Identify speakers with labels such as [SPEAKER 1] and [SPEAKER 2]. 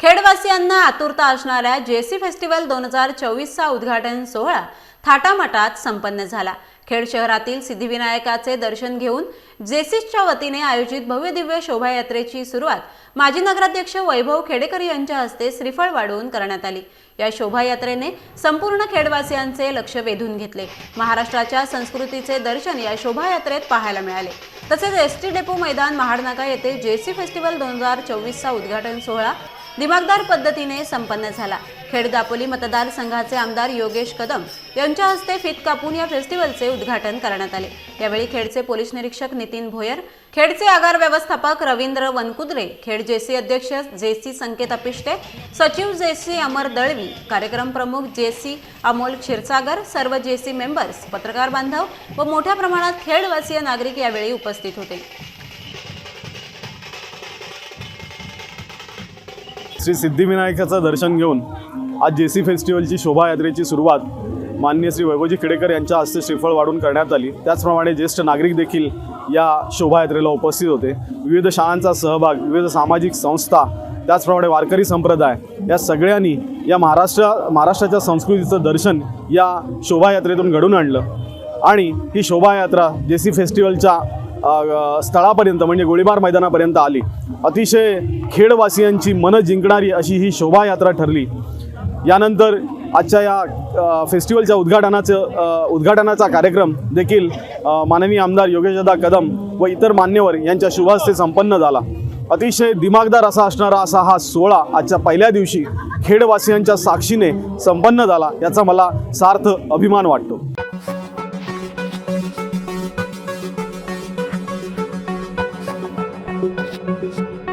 [SPEAKER 1] खेडवासियांना आतुरता असणाऱ्या JC festival दोन हजार चोवीसचा उद्घाटन सोहळा थाटामाटात संपन्न झाला. खेड शहरातील सिद्धिविनायकाचे दर्शन घेऊन जेसीसच्या वतीने आयोजित भव्य दिव्य शोभायात्रेची सुरुवात माजी नगराध्यक्ष वैभव खेडेकर यांच्या हस्ते श्रीफळ वाढवून करण्यात आली. या शोभायात्रेने संपूर्ण खेडवासियांचे लक्ष वेधून घेतले. महाराष्ट्राच्या संस्कृतीचे दर्शन या शोभायात्रेत पाहायला मिळाले. तसेच एस टी डेपो मैदान महाडनाका येथे जेसी फेस्टिवल दोन हजार चोवीसचा उद्घाटन सोहळा दिमागदार पद्धतीने संपन्न झाला. खेड दापोली मतदारसंघाचे आमदार योगेश कदम यांच्या हस्ते फित कापून या फेस्टिवलचे उद्घाटन करण्यात आले. यावेळी खेडचे पोलीस निरीक्षक नितीन भोयर खेडचे आगार व्यवस्थापक रवींद्र वनकुद्रे खेड जेसी अध्यक्ष जेसी संकेत अपिष्टे सचिव जेसी अमर दळवी कार्यक्रम प्रमुख जेसी अमोल क्षीरसागर सर्व जेसी मेंबर्स पत्रकार बांधव व मोठ्या प्रमाणात खेडवासीय नागरिक यावेळी उपस्थित होते.
[SPEAKER 2] श्री सिद्धिविनायकाचं दर्शन घेऊन आज जे सी फेस्टिवलची शोभायात्रेची सुरुवात माननीय श्री वैभवजी खेडेकर यांच्या हस्ते श्रीफळ वाढून करण्यात आली. त्याचप्रमाणे ज्येष्ठ नागरिक देखील या शोभायात्रेला उपस्थित होते. विविध शाळांचा सहभाग विविध सामाजिक संस्था त्याचप्रमाणे वारकरी संप्रदाय या सगळ्यांनी या महाराष्ट्र महाराष्ट्राच्या संस्कृतीचं दर्शन या शोभायात्रेतून घडून आणलं. आणि ही शोभायात्रा जे सी फेस्टिवलच्या स्थळापर्यंत म्हणजे गोळीबार मैदानापर्यंत आली. अतिशय खेडवासियांची मनं जिंकणारी अशी ही शोभायात्रा ठरली. यानंतर आजच्या या फेस्टिवलच्या उद्घाटनाचं उद्घाटनाचा कार्यक्रम देखील माननीय आमदार योगेशदा कदम व इतर मान्यवर यांच्या शुभहस्ते संपन्न झाला. अतिशय दिमागदार असा असणारा असा हा सोहळा आजच्या पहिल्या दिवशी खेडवासियांच्या साक्षीने संपन्न झाला याचा मला सार्थ अभिमान वाटतो. Thank you.